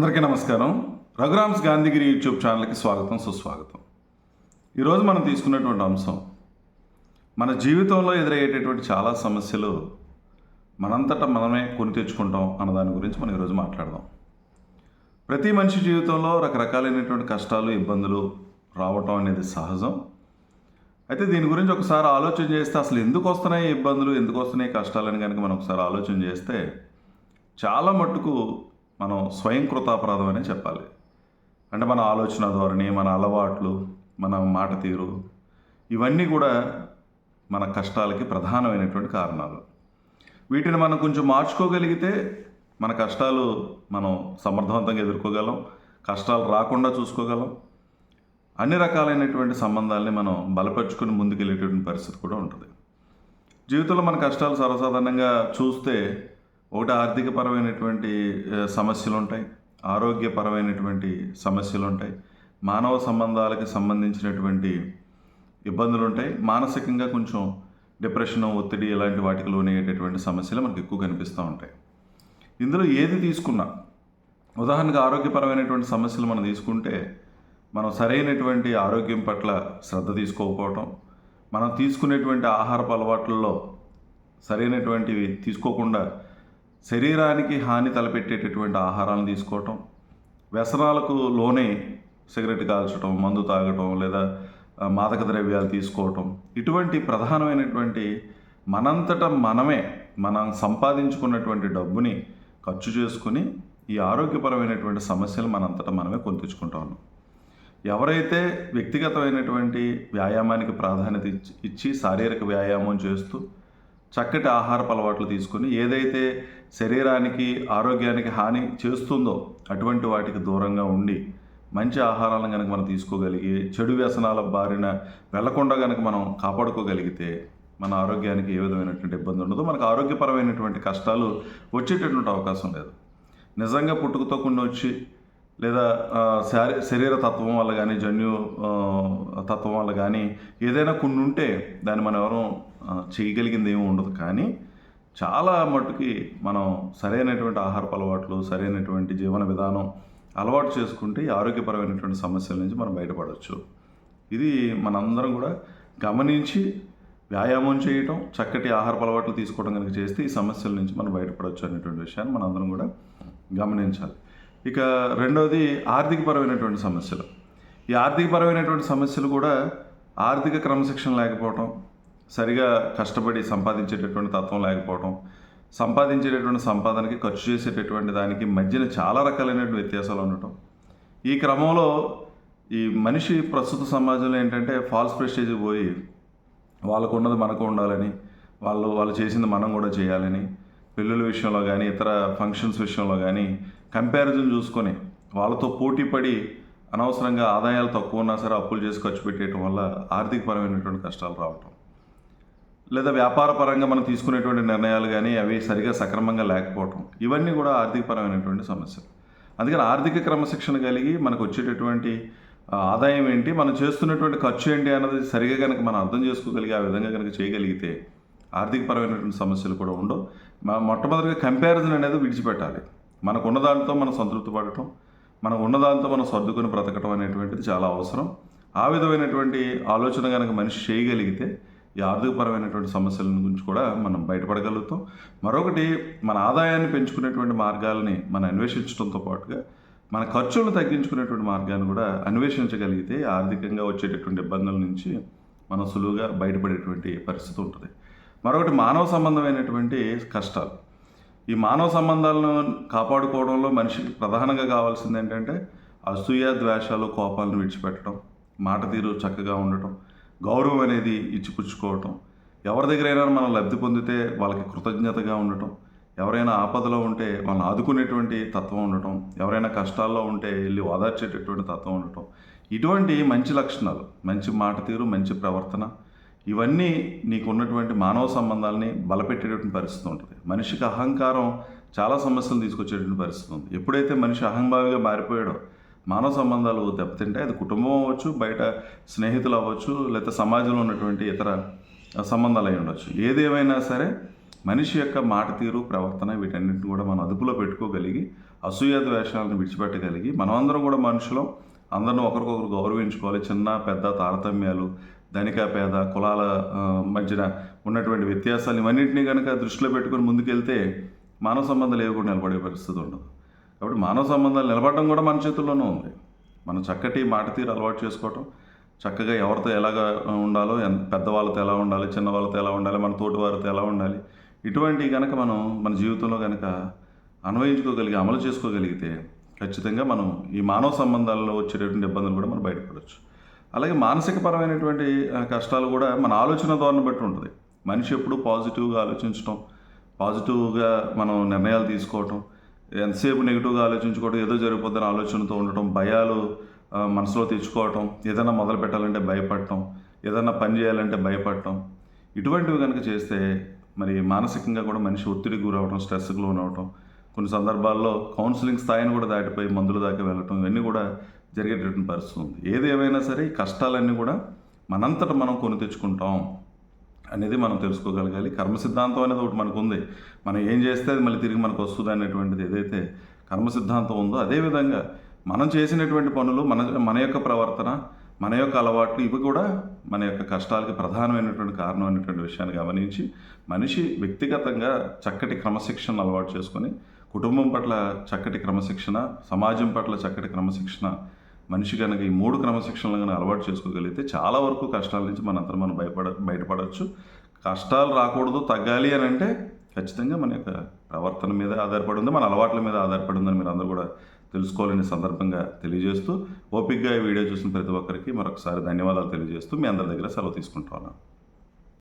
అందరికీ నమస్కారం. రఘురామ్స్ గాంధీగిరి యూట్యూబ్ ఛానల్కి స్వాగతం సుస్వాగతం. ఈరోజు మనం తీసుకున్నటువంటి అంశం మన జీవితంలో ఎదురయ్యేటటువంటి చాలా సమస్యలు మనంతటా మనమే కొని తెచ్చుకుంటాం అన్న దాని గురించి మనం ఈరోజు మాట్లాడదాం. ప్రతి మనిషి జీవితంలో రకరకాలైనటువంటి కష్టాలు ఇబ్బందులు రావటం అనేది సహజం. అయితే దీని గురించి ఒకసారి ఆలోచన చేస్తే అసలు ఎందుకు వస్తున్నాయి ఇబ్బందులు ఎందుకు వస్తున్నాయి కష్టాలని కనుక మనం ఒకసారి ఆలోచన చేస్తే చాలా మట్టుకు మనం స్వయం కృతాపరాధం అనే చెప్పాలి. అంటే మన ఆలోచన ధోరణి మన అలవాట్లు మన మాట తీరు ఇవన్నీ కూడా మన కష్టాలకి ప్రధానమైనటువంటి కారణాలు. వీటిని మనం కొంచెం మార్చుకోగలిగితే మన కష్టాలు మనం సమర్థవంతంగా ఎదుర్కోగలం కష్టాలు రాకుండా చూసుకోగలం. అన్ని రకాలైనటువంటి సంబంధాలని మనం బలపరుచుకుని ముందుకెళ్ళేటువంటి పరిస్థితి కూడా ఉంటుంది. జీవితంలో మన కష్టాలు సర్వసాధారణంగా చూస్తే ఒకటి ఆర్థికపరమైనటువంటి సమస్యలు ఉంటాయి ఆరోగ్యపరమైనటువంటి సమస్యలు ఉంటాయి మానవ సంబంధాలకు సంబంధించినటువంటి ఇబ్బందులు ఉంటాయి మానసికంగా కొంచెం డిప్రెషన్ ఒత్తిడి ఇలాంటి వాటికి లోనయ్యేటటువంటి సమస్యలు మనకు ఎక్కువ కనిపిస్తూ ఉంటాయి. ఇందులో ఏది తీసుకున్నా ఉదాహరణకు ఆరోగ్యపరమైనటువంటి సమస్యలు మనం తీసుకుంటే మనం సరైనటువంటి ఆరోగ్యం పట్ల శ్రద్ధ తీసుకోకపోవటం మనం తీసుకునేటువంటి ఆహారపు అలవాట్లలో సరైనటువంటివి తీసుకోకుండా శరీరానికి హాని తలపెట్టేటటువంటి ఆహారాలను తీసుకోవటం వ్యసనాలకు లోనే సిగరెట్ కాల్చడం మందు తాగటం లేదా మాదక ద్రవ్యాలు తీసుకోవటం ఇటువంటి ప్రధానమైనటువంటి మనంతట మనమే మనం సంపాదించుకున్నటువంటి డబ్బుని ఖర్చు చేసుకుని ఈ ఆరోగ్యపరమైనటువంటి సమస్యలు మనంతటా మనమే కొని ఉన్నాం. ఎవరైతే వ్యక్తిగతమైనటువంటి వ్యాయామానికి ప్రాధాన్యత ఇచ్చి ఇచ్చి శారీరక వ్యాయామం చేస్తూ చక్కటి ఆహారపు అలవాట్లు తీసుకొని ఏదైతే శరీరానికి ఆరోగ్యానికి హాని చేస్తుందో అటువంటి వాటికి దూరంగా ఉండి మంచి ఆహారాలను కనుక మనం తీసుకోగలిగి చెడు వ్యసనాల బారిన వెళ్ళకుండా కనుక మనం కాపాడుకోగలిగితే మన ఆరోగ్యానికి ఏ విధమైనటువంటి ఇబ్బంది ఉండదు. మనకు ఆరోగ్యపరమైనటువంటి కష్టాలు వచ్చేటటువంటి అవకాశం లేదు. నిజంగా పుట్టుకతో కొన్ని వచ్చి లేదా శారీ శరీర తత్వం వల్ల కానీ జన్యు తత్వం వల్ల కానీ ఏదైనా కొన్ని ఉంటే దాన్ని మనం ఎవరూ చేయగలిగింది ఏమీ ఉండదు. కానీ చాలా మట్టుకి మనం సరైనటువంటి ఆహారపు అలవాట్లు సరైనటువంటి జీవన విధానం అలవాటు చేసుకుంటే ఆరోగ్యపరమైనటువంటి సమస్యల నుంచి మనం బయటపడవచ్చు ఇది మనందరం కూడా గమనించి వ్యాయామం చేయటం చక్కటి ఆహారపు అలవాట్లు తీసుకోవడం కనుక చేస్తే ఈ సమస్యల నుంచి మనం బయటపడవచ్చు అనేటువంటి విషయాన్ని మనందరం కూడా గమనించాలి. ఇక రెండవది ఆర్థికపరమైనటువంటి సమస్యలు. ఈ ఆర్థికపరమైనటువంటి సమస్యలు కూడా ఆర్థిక క్రమశిక్షణ లేకపోవటం సరిగా కష్టపడి సంపాదించేటటువంటి తత్వం లేకపోవటం సంపాదించేటటువంటి సంపాదనకి ఖర్చు చేసేటటువంటి దానికి మధ్యన చాలా రకాలైనటువంటి వ్యత్యాసాలు ఉండటం. ఈ క్రమంలో ఈ మనిషి ప్రస్తుత సమాజంలో ఏంటంటే ఫాల్స్ ప్రెస్టేజ్ పోయి వాళ్ళకు ఉన్నది మనకు ఉండాలని వాళ్ళు వాళ్ళు చేసింది మనం కూడా చేయాలని పెళ్ళిళ్ళ విషయంలో కానీ ఇతర ఫంక్షన్స్ విషయంలో కానీ కంపారిజన్ చూసుకొని వాళ్ళతో పోటీ పడి అనవసరంగా ఆదాయాలు తక్కువ ఉన్నా సరే అప్పులు చేసి ఖర్చు పెట్టేయటం వల్ల ఆర్థికపరమైనటువంటి కష్టాలు రావటం. లేదా వ్యాపార పరంగా మనం తీసుకునేటువంటి నిర్ణయాలు కానీ అవి సరిగా సక్రమంగా లేకపోవటం. ఇవన్నీ కూడా ఆర్థికపరమైనటువంటి సమస్యలు. అందుకని ఆర్థిక క్రమశిక్షణ కలిగి మనకు వచ్చేటటువంటి ఆదాయం ఏంటి మనం చేస్తున్నటువంటి ఖర్చు ఏంటి అన్నది సరిగా కనుక మనం అర్థం చేసుకోగలిగి ఆ విధంగా కనుక చేయగలిగితే ఆర్థికపరమైనటువంటి సమస్యలు కూడా ఉండవు. మొట్టమొదటిగా కంపారిజన్ అనేది విడిచిపెట్టాలి. మనకు ఉన్న మనం సంతృప్తి పడటం మనం ఉన్న మనం సర్దుకొని బ్రతకటం అనేటువంటిది చాలా అవసరం. ఆ విధమైనటువంటి ఆలోచన కనుక మనిషి చేయగలిగితే ఈ ఆర్థికపరమైనటువంటి సమస్యల గురించి కూడా మనం బయటపడగలుగుతాం. మరొకటి మన ఆదాయాన్ని పెంచుకునేటువంటి మార్గాలని మనం అన్వేషించడంతో పాటుగా మన ఖర్చులను తగ్గించుకునేటువంటి మార్గాన్ని కూడా అన్వేషించగలిగితే ఆర్థికంగా వచ్చేటటువంటి ఇబ్బందుల నుంచి మనం సులువుగా బయటపడేటువంటి పరిస్థితి ఉంటుంది. మరొకటి మానవ సంబంధమైనటువంటి కష్టాలు. ఈ మానవ సంబంధాలను కాపాడుకోవడంలో మనిషికి ప్రధానంగా కావాల్సింది ఏంటంటే అసూయ ద్వేషాలు కోపాలను విడిచిపెట్టడం మాట తీరు చక్కగా ఉండటం గౌరవం అనేది ఇచ్చిపుచ్చుకోవటం ఎవరి దగ్గరైనా మనం లబ్ధి పొందితే వాళ్ళకి కృతజ్ఞతగా ఉండటం ఎవరైనా ఆపదలో ఉంటే వాళ్ళని ఆదుకునేటువంటి తత్వం ఉండటం ఎవరైనా కష్టాల్లో ఉంటే వెళ్ళి ఓదార్చేటటువంటి తత్వం ఉండటం. ఇటువంటి మంచి లక్షణాలు మంచి మాట తీరు మంచి ప్రవర్తన ఇవన్నీ నీకు ఉన్నటువంటి మానవ సంబంధాలని బలపెట్టేటటువంటి పరిస్థితి ఉంటుంది. మనిషికి అహంకారం చాలా సమస్యలు తీసుకొచ్చేటువంటి పరిస్థితి ఉంది. ఎప్పుడైతే మనిషి అహంభావిగా మారిపోయాడో మానవ సంబంధాలు దెబ్బతింటే అది కుటుంబం అవ్వచ్చు బయట స్నేహితులు అవ్వచ్చు లేకపోతే సమాజంలో ఉన్నటువంటి ఇతర సంబంధాలు అయి ఉండొచ్చు. ఏదేమైనా సరే మనిషి యొక్క మాట తీరు ప్రవర్తన వీటన్నిటిని కూడా మనం అదుపులో పెట్టుకోగలిగి అసూయ ద్వేషాలను విడిచిపెట్టగలిగి మనమందరం కూడా మనుషులం అందరం ఒకరికొకరు గౌరవించుకోవాలి. చిన్న పెద్ద తారతమ్యాలు ధనిక పేద కులాల మధ్యన ఉన్నటువంటి వ్యత్యాసాలు ఇవన్నింటినీ కనుక దృష్టిలో పెట్టుకొని ముందుకెళ్తే మానవ సంబంధాలు ఏవి కూడా నిలబడే పరిస్థితి ఉండదు. కాబట్టి మానవ సంబంధాలు నిలబడడం కూడా మన చేతుల్లోనే ఉంది. మనం చక్కటి మాట తీరు అలవాటు చేసుకోవటం చక్కగా ఎవరితో ఎలాగ ఉండాలో పెద్దవాళ్ళతో ఎలా ఉండాలి చిన్నవాళ్ళతో ఎలా ఉండాలి మన తోటి వారితో ఎలా ఉండాలి ఇటువంటివి కనుక మనం మన జీవితంలో కనుక అన్వయించుకోగలిగి అమలు చేసుకోగలిగితే ఖచ్చితంగా మనం ఈ మానవ సంబంధాల్లో వచ్చేటటువంటి ఇబ్బందులు కూడా మనం బయటపడవచ్చు అలాగే మానసికపరమైనటువంటి కష్టాలు కూడా మన ఆలోచన ధోరణి బట్టి ఉంటుంది. మనిషి ఎప్పుడు పాజిటివ్గా ఆలోచించడం పాజిటివ్గా మనం నిర్ణయాలు తీసుకోవటం ఎంతసేపు నెగిటివ్గా ఆలోచించుకోవడం ఏదో జరిగిపోతున్న ఆలోచనతో ఉండటం భయాలు మనసులో తెచ్చుకోవటం ఏదైనా మొదలు పెట్టాలంటే భయపడటం ఏదైనా పని చేయాలంటే భయపడటం ఇటువంటివి కనుక చేస్తే మరి మానసికంగా కూడా మనిషి ఒత్తిడికి గురవడం స్ట్రెస్కి లోనవటం కొన్ని సందర్భాల్లో కౌన్సిలింగ్ స్థాయిని కూడా దాటిపోయి మందుల దాకా వెళ్ళటం ఇవన్నీ కూడా జరిగేటటువంటి పరిస్థితి ఉంది ఏది ఏమైనా సరే ఈ కష్టాలన్నీ కూడా మనంతట మనం కొని తెచ్చుకుంటాం అనేది మనం తెలుసుకోగలగాలి. కర్మ సిద్ధాంతం అనేది ఒకటి మనకు ఉంది. మనం ఏం చేస్తే అది మళ్ళీ తిరిగి మనకు వస్తుంది అనేటువంటిది ఏదైతే కర్మ సిద్ధాంతం ఉందో అదేవిధంగా మనం చేసినటువంటి పనులు మన మన యొక్క ప్రవర్తన మన యొక్క అలవాట్లు ఇవి కూడా మన యొక్క కష్టాలకి ప్రధానమైనటువంటి కారణం అనేటువంటి విషయాన్ని గమనించి మనిషి వ్యక్తిగతంగా చక్కటి క్రమశిక్షణ అలవాటు చేసుకొని కుటుంబం పట్ల చక్కటి క్రమశిక్షణ సమాజం పట్ల చక్కటి క్రమశిక్షణ మనిషి కనుక ఈ మూడు క్రమశిక్షణలు కనుక అలవాటు చేసుకోగలిగితే చాలా వరకు కష్టాల నుంచి మనంతా మనం భయపడ బయటపడవచ్చు. కష్టాలు రాకూడదు తగ్గాలి అని అంటే ఖచ్చితంగా మన యొక్క ప్రవర్తన మీద ఆధారపడి ఉంది మన అలవాట్ల మీద ఆధారపడి ఉందని మీరు అందరూ కూడా తెలుసుకోవాలనే సందర్భంగా తెలియజేస్తూ ఓపిక్గా ఈ వీడియో చూసిన ప్రతి ఒక్కరికి మరొకసారి ధన్యవాదాలు తెలియజేస్తూ మీ అందరి దగ్గర సెలవు తీసుకుంటున్నాను